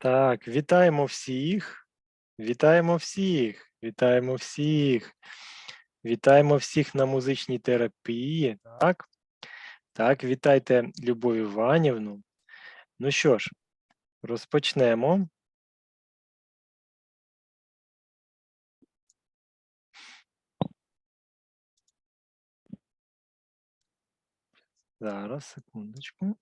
Так, вітаємо всіх. Вітаємо всіх. Вітаємо всіх. Вітаємо всіх на музичній терапії. Так. Так, вітайте Любов Іванівну. Ну що ж, розпочнемо. Зараз, секундочку.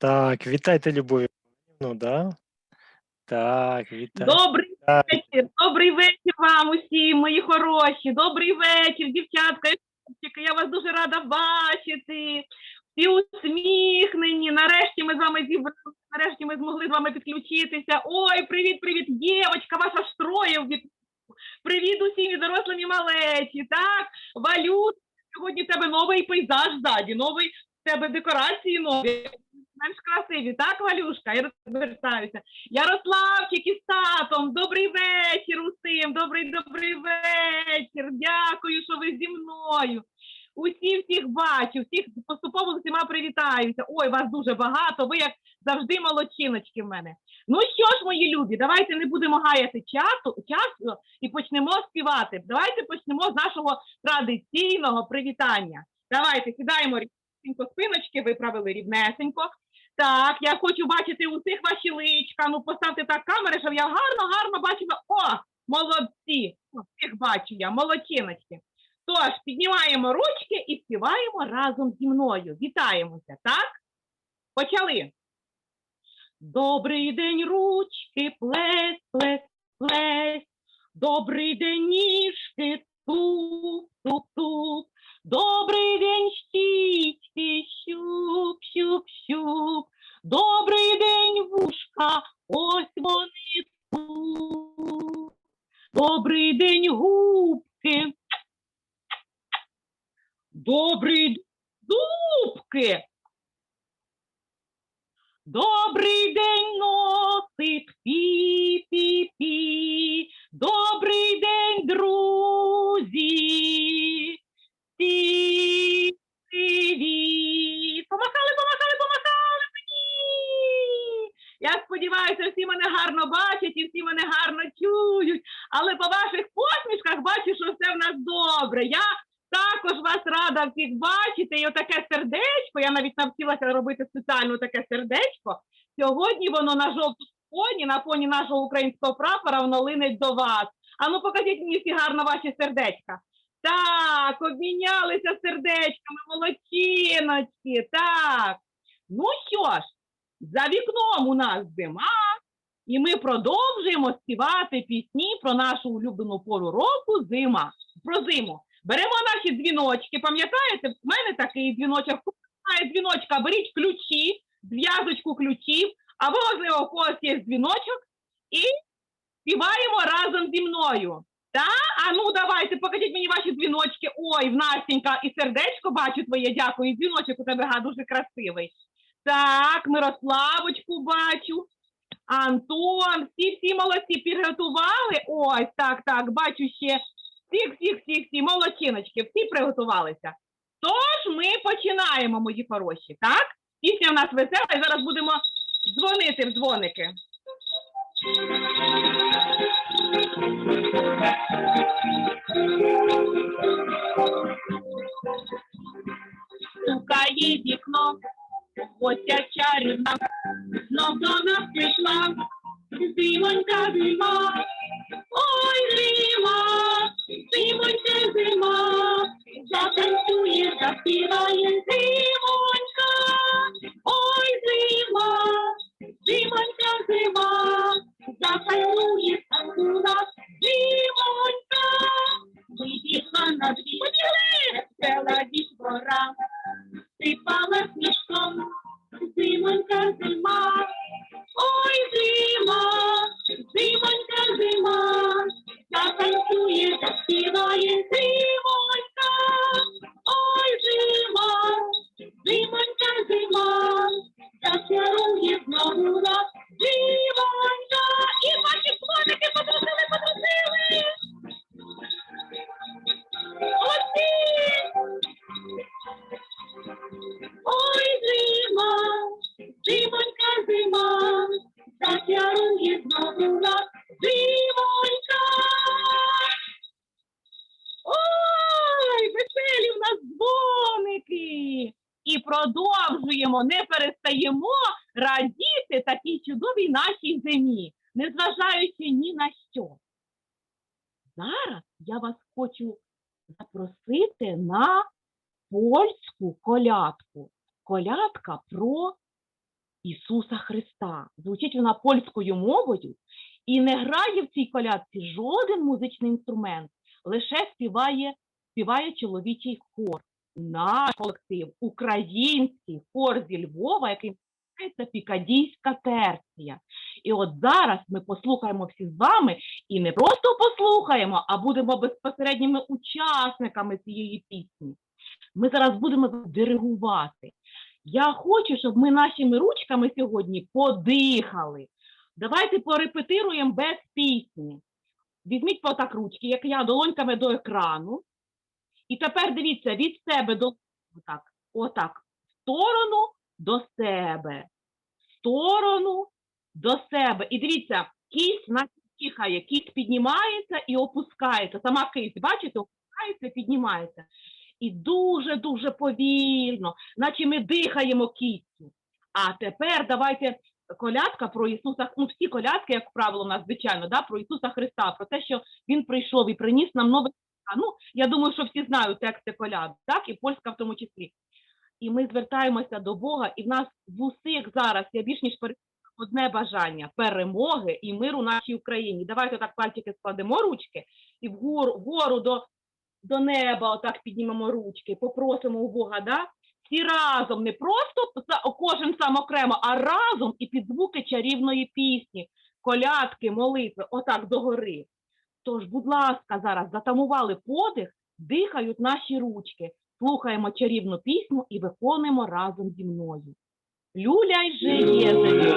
Так, вітайте Любов Іванівну, да? Так, вітаю. Добрий Так. вечір, добрий вечір вам усі, мої хороші. Добрий вечір, дівчатка і хлопчики. Я вас дуже рада бачити. Всі усміхнені. Нарешті ми з вами зібралися, нарешті ми змогли з вами підключитися. Ой, привіт, привіт, дівочка, вас аж троє. Привіт усім і дорослим і малечі. Так, Валют, сьогодні в тебе новий пейзаж ззаді, новий в тебе декорації нові. Менш красиві, так, Валюшка? Я розвертаюся. Ярославчик із татом, добрий вечір усім, добрий добрий вечір. Дякую, що ви зі мною. Усі всіх бачу, всіх поступово з усіма привітаюся. Ой, вас дуже багато. Ви як завжди молодчиночки в мене. Ну що ж, мої любі, давайте не будемо гаяти часу, часу і почнемо співати. Давайте почнемо з нашого традиційного привітання. Давайте сідаємо рівненько, спиночки виправили рівнесенько. Так, я хочу бачити усіх ваші личка. Ну, поставте так камери, щоб я гарно, гарно бачила. О, молодці! Всіх бачу я, молодчиночки. Тож, піднімаємо ручки і співаємо разом зі мною. Вітаємося, так? Почали. Добрий день, ручки, плес, плес, плес. Добрий день, ніжки, туп, туп, туп. Добрий день, щічки, щуп, щуп. Добрий день, вушка, ось вони тут. Добрий день, губки. Добрий д- зубки. Добрий день, носик, і всі мене гарно чують. Але по ваших посмішках бачу, що все в нас добре. Я також вас рада всіх бачити. І отаке сердечко. Я навіть навчилася робити спеціально таке сердечко. Сьогодні воно на жовтому фоні, на фоні нашого українського прапора, воно линить до вас. А ну покажіть мені всі гарно ваші сердечка. Так, обмінялися сердечками, молодчиночки. Так. Ну що ж, за вікном у нас зима, і ми продовжуємо співати пісні про нашу улюблену пору року зима. Про зиму. Беремо наші дзвіночки, пам'ятаєте, в мене такий дзвіночок. Хто має дзвіночка, беріть ключі, зв'язочку ключів, або, можливо, у когось є дзвіночок, і співаємо разом зі мною. Та? А ну давайте, покажіть мені ваші дзвіночки. Ой, в Настенька і сердечко бачу твоє, дякую. І дзвіночок у тебе га, дуже красивий. Так, Мирославочку бачу. Антон, всі всі молодці підготували. Ось так, так, бачу ще всіх, всіх, всіх, всі молодчиночки, всі приготувалися. Тож ми починаємо, мої хороші, так? Пісня в нас весела, і зараз будемо дзвонити в дзвоники. Hallelujah. Не перестаємо радіти такій чудовій нашій зимі, незважаючи ні на що. Зараз я вас хочу запросити на польську колядку. Колядка про Ісуса Христа. Звучить вона польською мовою і не грає в цій колядці жоден музичний інструмент, лише співає, співає чоловічий хор. Наш колектив, український хор зі Львова, який називається Пікадійська терція. І от зараз ми послухаємо всі з вами і не просто послухаємо, а будемо безпосередніми учасниками цієї пісні. Ми зараз будемо диригувати. Я хочу, щоб ми нашими ручками сьогодні подихали. Давайте порепетируємо без пісні. Візьміть отак ручки, як я, долоньками до екрану. І тепер дивіться від себе до отак, отак, в сторону до себе, в сторону до себе. І дивіться, кість нас тихає, кість піднімається і опускається. Сама кисть, бачите, опускається, піднімається. І дуже-дуже повільно, наче ми дихаємо кістю. А тепер давайте колядка про Ісуса, ну всі колядки, як правило, у нас, звичайно, да, про Ісуса Христа, про те, що Він прийшов і приніс нам нове. Ну, я думаю, що всі знають тексти коляд, так, і польська в тому числі. І ми звертаємося до Бога, і в нас в усіх зараз, я більш ніж одне бажання перемоги і миру нашій Україні. Давайте так пальчики складемо ручки і вгору, вгору до, до неба отак піднімемо ручки, попросимо у Бога, да? всі разом, не просто кожен сам окремо, а разом і під звуки чарівної пісні, колядки, молитви, отак догори. Тож, будь ласка, зараз затамували подих, дихають наші ручки, слухаємо чарівну пісню і виконуємо разом зі мною. Люляй же Єзелю.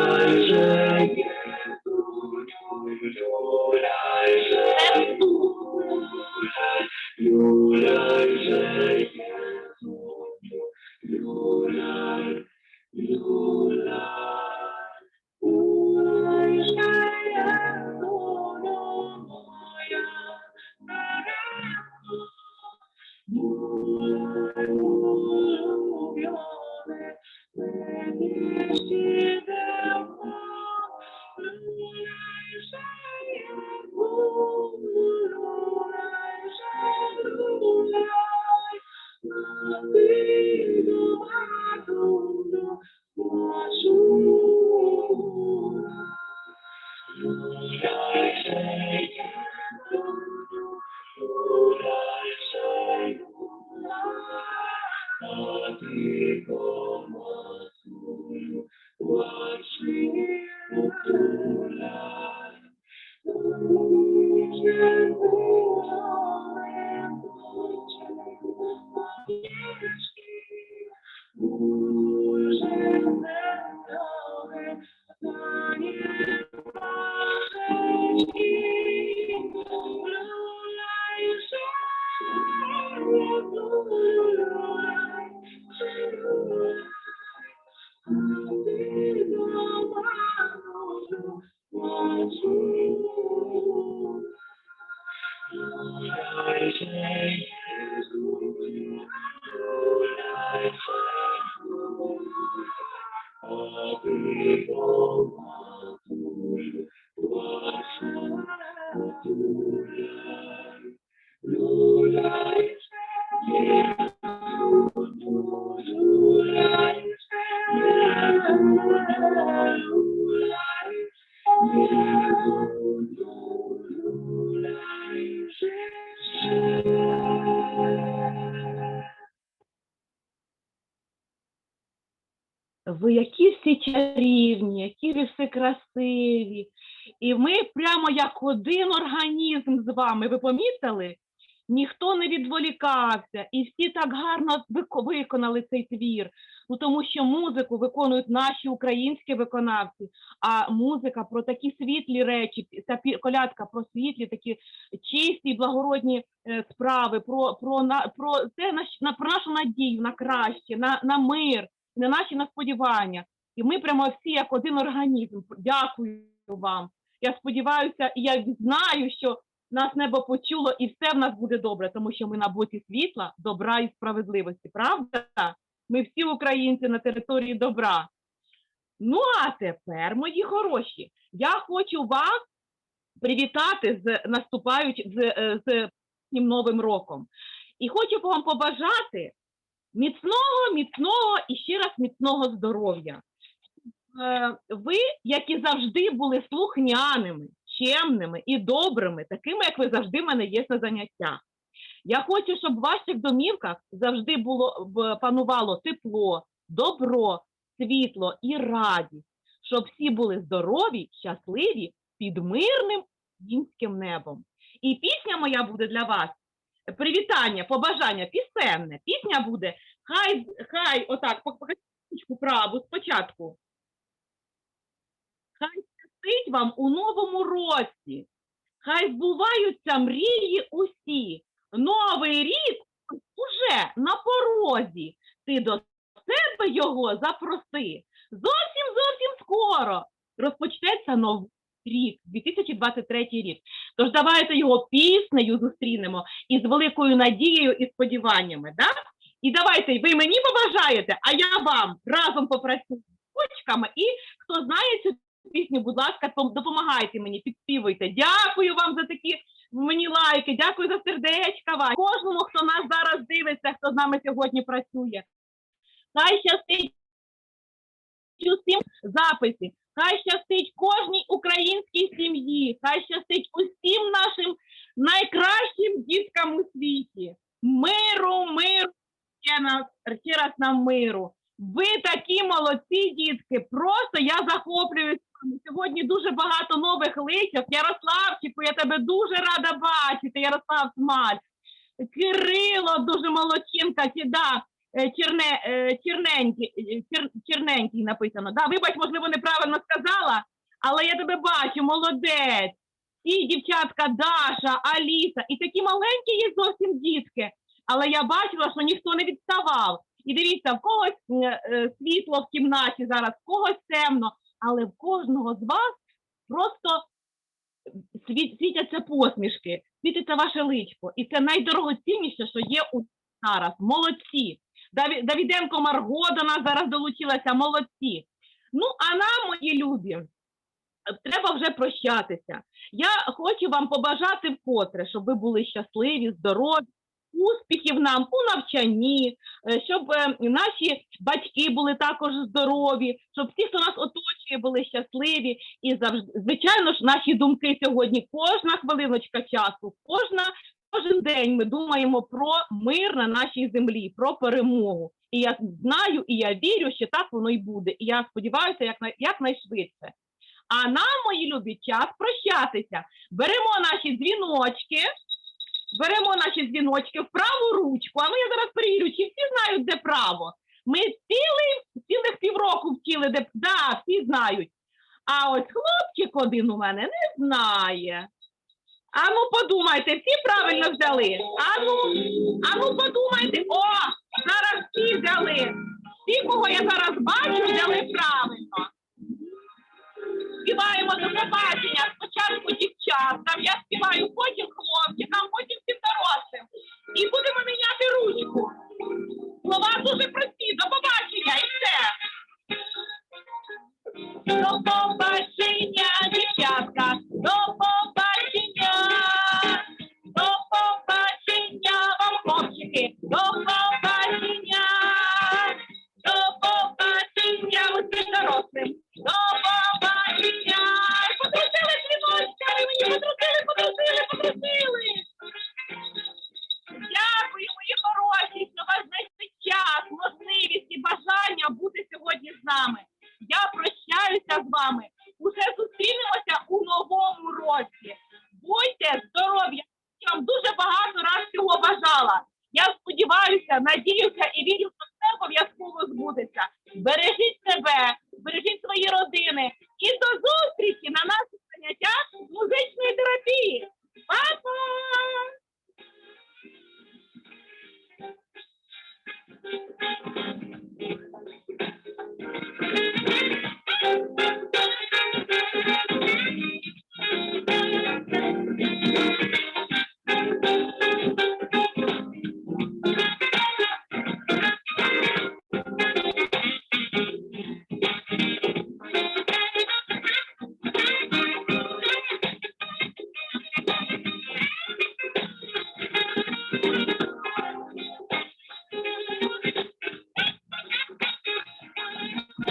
Oh, ви які всі чарівні, які ви всі красиві. І ми прямо як один організм з вами. Ви помітили? Ніхто не відволікався, і всі так гарно виконали цей твір. Ну тому що музику виконують наші українські виконавці, а музика про такі світлі речі, ця колядка про світлі, такі чисті, благородні е, справи, про, про, на, про, те, на, про нашу надію на краще, на, на мир, на наші на сподівання. І ми прямо всі як один організм. Дякую вам. Я сподіваюся, і я знаю, що нас небо почуло, і все в нас буде добре, тому що ми на боці світла, добра і справедливості. Правда? Ми всі українці на території добра. Ну а тепер, мої хороші, я хочу вас привітати з наступаючим з, е, з новим роком. І хочу вам побажати міцного, міцного і ще раз міцного здоров'я. Е, Ви, як і завжди, були слухняними, чемними і добрими, такими, як ви завжди в мене є на заняттях. Я хочу, щоб в ваших домівках завжди було панувало тепло, добро, світло і радість, щоб всі були здорові, щасливі під мирним українським небом. І пісня моя буде для вас. Привітання, побажання, пісенне. Пісня буде хай, хай, отак, покажіть праву спочатку. Хай щастить вам у новому році. Хай збуваються мрії усі. Новий рік уже на порозі. Ти до себе його запроси. Зовсім зовсім скоро розпочнеться новий рік, 2023 рік. Тож давайте його піснею зустрінемо із великою надією і сподіваннями. Да? І давайте ви мені побажаєте, а я вам разом попрацюю ручками. І хто знає цю пісню, будь ласка, допомагайте мені, підспівуйте. Дякую вам за такі мені лайки, дякую за сердечка вам. Кожному, хто нас зараз дивиться, хто з нами сьогодні працює. Хай щастить усім записі, хай щастить кожній українській сім'ї, хай щастить усім нашим найкращим діткам у світі. Миру, миру, ще, раз нам миру. Ви такі молодці, дітки. Просто я захоплююсь. Сьогодні дуже багато нових личок. Ярославчику, я тебе дуже рада бачити, Ярослав Смаль. Кирило, дуже молодчинка, чи е, черне, е, черненький, е, черненький написано. Да, вибач, можливо, неправильно сказала, але я тебе бачу, молодець. І дівчатка Даша, Аліса, і такі маленькі є зовсім дітки. Але я бачила, що ніхто не відставав. І дивіться, в когось світло в кімнаті зараз, в когось темно, але в кожного з вас просто світяться посмішки, світиться ваше личко. І це найдорогоцінніше, що є у зараз. Молодці. Даві- Давіденко Марго до нас зараз долучилася. Молодці. Ну, а нам, мої любі, треба вже прощатися. Я хочу вам побажати вкотре, щоб ви були щасливі, здорові, успіхів нам у навчанні, е, щоб е, наші батьки були також здорові, щоб всі, хто нас оточує, були щасливі. І завжди, звичайно ж, наші думки сьогодні, кожна хвилиночка часу, кожна, кожен день ми думаємо про мир на нашій землі, про перемогу. І я знаю, і я вірю, що так воно й буде. І я сподіваюся, як, най- якнайшвидше. А нам, мої любі, час прощатися. Беремо наші дзвіночки, беремо наші дзвіночки в праву ручку, а ми я зараз перевірю, чи всі знають, де право. Ми цілий, цілих півроку вчили, де да, всі знають. А ось хлопчик один у мене не знає. А ну подумайте, всі правильно взяли. А ну, а ну подумайте, о, зараз всі взяли. Всі, кого я зараз бачу, взяли правильно. Співаємо до побачення. Спочатку дівчаткам, я співаю потім хлопчикам, потім всім дорослим. І будемо міняти ручку. Слова дуже прості. До побачення і все. До побачення, дівчатка. Нами. Я прощаюся з вами.